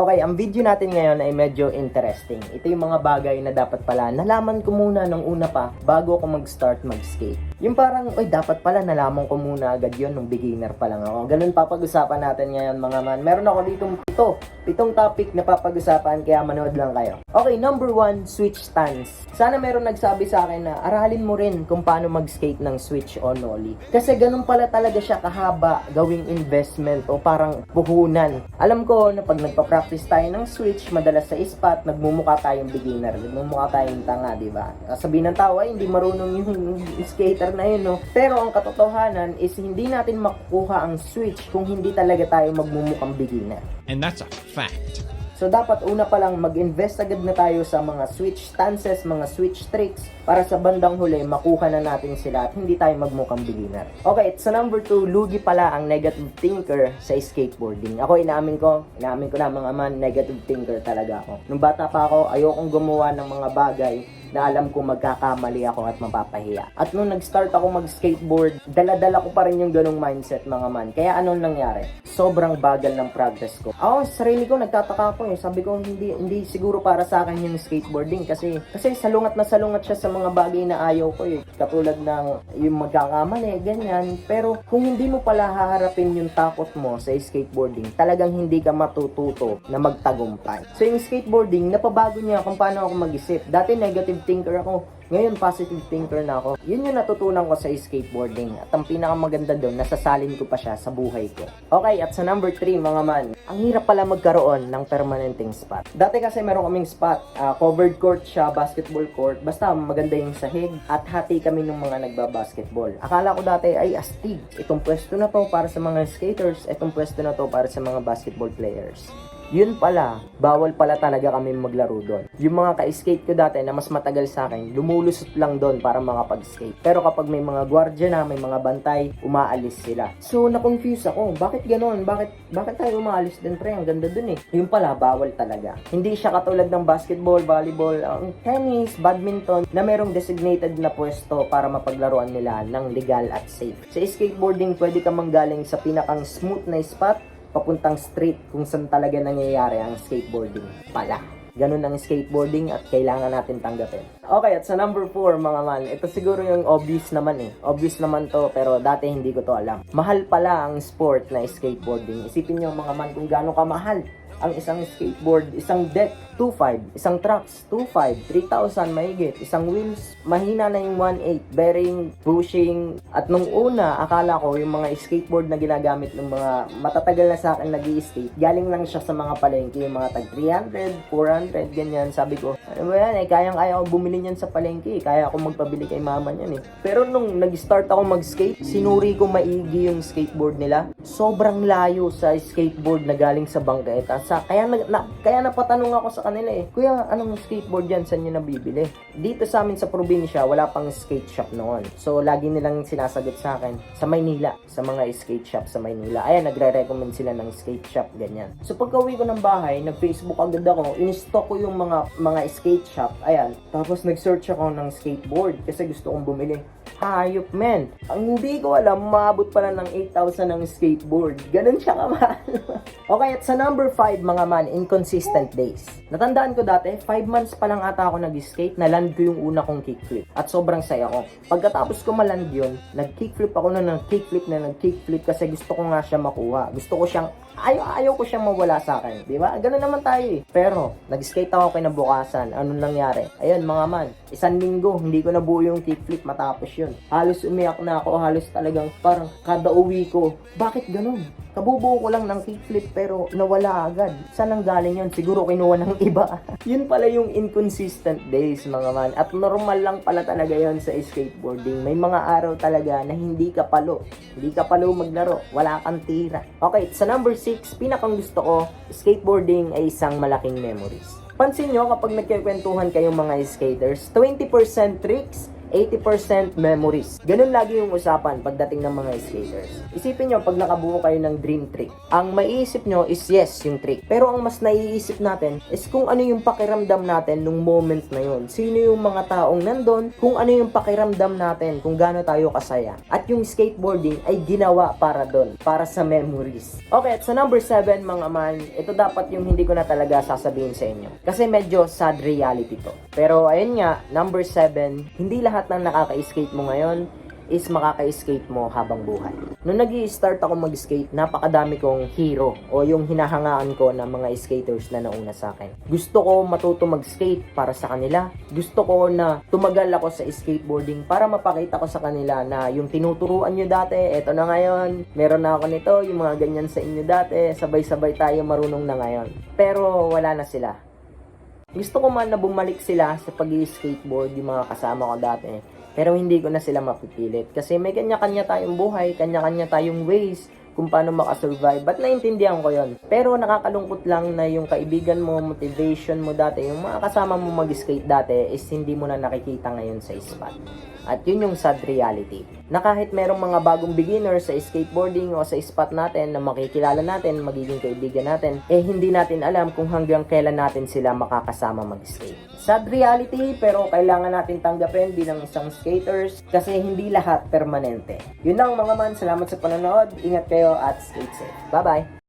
Okay, ang video natin ngayon ay medyo interesting. Ito yung mga bagay na dapat pala nalaman ko muna nung una pa bago ako mag-start mag-skate. Yung parang, oy, dapat pala nalaman ko muna agad yun nung beginner pa lang ako. Ganun papag-usapan natin ngayon mga man. Meron ako dito pito, pitong topic na papag-usapan kaya manood lang kayo. Okay, number one, switch stance. Sana meron nagsabi sa akin na aralin mo rin kung paano mag-skate ng switch o nollie. Kasi ganun pala talaga siya kahaba gawing investment o parang puhunan. Alam ko na pag nagpa-practice tayo ng switch, madalas sa spot, nagmumukha tayong beginner, nagmumukha tayong tanga, di ba? Sabihin ng tao, ay hindi marunong yung skater na yun, no? Pero ang katotohanan is hindi natin makukuha ang switch kung hindi talaga tayo magmumukhang beginner. And that's a fact. So dapat una pa lang mag-invest agad na tayo sa mga switch stances, mga switch tricks para sa bandang huli makuha na natin sila at hindi tayo magmukhang beginner. Okay, sa number 2, lugi pala ang negative thinker sa skateboarding. Ako inaamin ko, inaamin ko na mga man, negative thinker talaga ako. Nung bata pa ako, ayokong gumawa ng mga bagay na alam ko magkakamali ako at mapapahiya. At nung nag-start ako mag-skateboard, dala-dala ko pa rin yung ganong mindset mga man. Kaya anong nangyari? Sobrang bagal ng progress ko. Ako, sa sarili ko, nagtataka ako eh. Sabi ko, hindi, hindi siguro para sa akin yung skateboarding kasi, kasi salungat na salungat siya sa mga bagay na ayaw ko eh. Katulad ng yung magkakamali, ganyan. Pero kung hindi mo pala haharapin yung takot mo sa skateboarding, talagang hindi ka matututo na magtagumpay. So yung skateboarding, napabago niya kung paano ako mag-isip. Dati negative thinker ako. Ngayon, positive thinker na ako. Yun yung natutunan ko sa skateboarding. At ang pinakamaganda doon, nasasalin ko pa siya sa buhay ko. Okay, at sa number 3, mga man, ang hirap pala magkaroon ng permanenteng spot. Dati kasi meron kaming spot, ah, covered court siya, basketball court. Basta maganda yung sahig at hati kami ng mga nagbabasketball. Akala ko dati ay astig. Itong pwesto na to para sa mga skaters, itong pwesto na to para sa mga basketball players. Yun pala, bawal pala talaga kami maglaro doon. Yung mga ka-skate ko dati na mas matagal sa akin, lumulusot lang doon para makapag-skate. Pero kapag may mga gwardiya na, may mga bantay, umaalis sila. So, na-confuse ako. Bakit ganon? Bakit, bakit tayo umaalis din pre? Ang ganda doon eh. Yung pala, bawal talaga. Hindi siya katulad ng basketball, volleyball, ang tennis, badminton, na merong designated na pwesto para mapaglaruan nila ng legal at safe. Sa skateboarding, pwede ka manggaling sa pinakang smooth na spot papuntang street kung saan talaga nangyayari ang skateboarding pala. Ganun ang skateboarding at kailangan natin tanggapin. Okay, at sa number 4 mga man, ito siguro yung obvious naman eh. Obvious naman to pero dati hindi ko to alam. Mahal pala ang sport na skateboarding. Isipin nyo mga man kung gaano kamahal ang isang skateboard, isang deck, 2.5, isang trucks, 2.5, 3,000 mahigit, isang wheels, mahina na yung 1.8, bearing, bushing, at nung una, akala ko yung mga skateboard na ginagamit ng mga matatagal na sa akin nag skate galing lang siya sa mga palengke, yung mga tag 300, 400, ganyan, sabi ko, ano ba yan eh, kayang-kaya ko bumili niyan sa palengke, kaya ako magpabili kay mama niyan eh. Pero nung nag-start ako mag-skate, sinuri ko maigi yung skateboard nila, sobrang layo sa skateboard na galing sa bangketa, sa, kaya, na, na, kaya napatanong ako sa kanila eh, Kuya, anong skateboard yan? Saan nyo nabibili? Dito sa amin sa probinsya, wala pang skate shop noon. So, lagi nilang sinasagot sa akin, sa Maynila, sa mga skate shop sa Maynila. Ayan, nagre-recommend sila ng skate shop, ganyan. So, pagka uwi ko ng bahay, nag-Facebook agad ako, in-stock ko yung mga mga skate shop. Ayan, tapos nag-search ako ng skateboard kasi gusto kong bumili. Hayop, men. Ang hindi ko alam, maabot pala ng 8,000 ng skateboard. Ganun siya kamahal. okay, at sa number 5, mga man, inconsistent days. Natandaan ko dati, 5 months pa lang ata ako nag-skate, naland ko yung una kong kickflip. At sobrang saya ko. Pagkatapos ko maland yun, nag-kickflip ako na ng kickflip na nag-kickflip kasi gusto ko nga siya makuha. Gusto ko siyang, ayaw, ayaw ko siyang mawala sa akin. Di ba? Ganun naman tayo eh. Pero, nag-skate ako kinabukasan. Anong nangyari? Ayun, mga man, isang linggo, hindi ko nabuo yung kickflip matapos yun. Halos umiyak na ako, halos talagang parang kada uwi ko. Bakit ganun? Kabubuo ko lang ng kickflip pero nawala agad. Saan ang galing yun? Siguro kinuha ng iba. yun pala yung inconsistent days mga man. At normal lang pala talaga yon sa skateboarding. May mga araw talaga na hindi ka palo. Hindi ka palo maglaro. Wala kang tira. Okay, sa number 6, pinakang gusto ko, skateboarding ay isang malaking memories. Pansin nyo kapag nagkikwentuhan kayong mga skaters, 20% tricks, 80% memories. Ganun lagi yung usapan pagdating ng mga skaters. Isipin nyo, pag nakabuo kayo ng dream trick, ang maiisip nyo is yes, yung trick. Pero ang mas naiisip natin is kung ano yung pakiramdam natin nung moment na yun. Sino yung mga taong nandun, kung ano yung pakiramdam natin, kung gaano tayo kasaya. At yung skateboarding ay ginawa para doon, para sa memories. Okay, at sa number 7 mga man, ito dapat yung hindi ko na talaga sasabihin sa inyo. Kasi medyo sad reality to. Pero ayun nga, number 7, hindi lahat ng nakaka-skate mo ngayon is makaka-skate mo habang buhay. Nung nag start ako mag-skate, napakadami kong hero o yung hinahangaan ko ng mga skaters na nauna sa akin. Gusto ko matuto mag-skate para sa kanila. Gusto ko na tumagal ako sa skateboarding para mapakita ko sa kanila na yung tinuturuan nyo dati, eto na ngayon, meron na ako nito, yung mga ganyan sa inyo dati, sabay-sabay tayo marunong na ngayon. Pero wala na sila. Gusto ko man na bumalik sila sa pag skateboard yung mga kasama ko dati. Pero hindi ko na sila mapipilit. Kasi may kanya-kanya tayong buhay, kanya-kanya tayong ways kung paano makasurvive. Ba't naintindihan ko yon Pero nakakalungkot lang na yung kaibigan mo, motivation mo dati, yung mga kasama mo mag-skate dati is hindi mo na nakikita ngayon sa spot. At yun yung sad reality. Na kahit merong mga bagong beginner sa skateboarding o sa spot natin na makikilala natin, magiging kaibigan natin, eh hindi natin alam kung hanggang kailan natin sila makakasama mag-skate. Sad reality pero kailangan natin tanggapin bilang isang skaters kasi hindi lahat permanente. Yun lang mga man, salamat sa panonood, ingat kayo at skate safe. Bye-bye!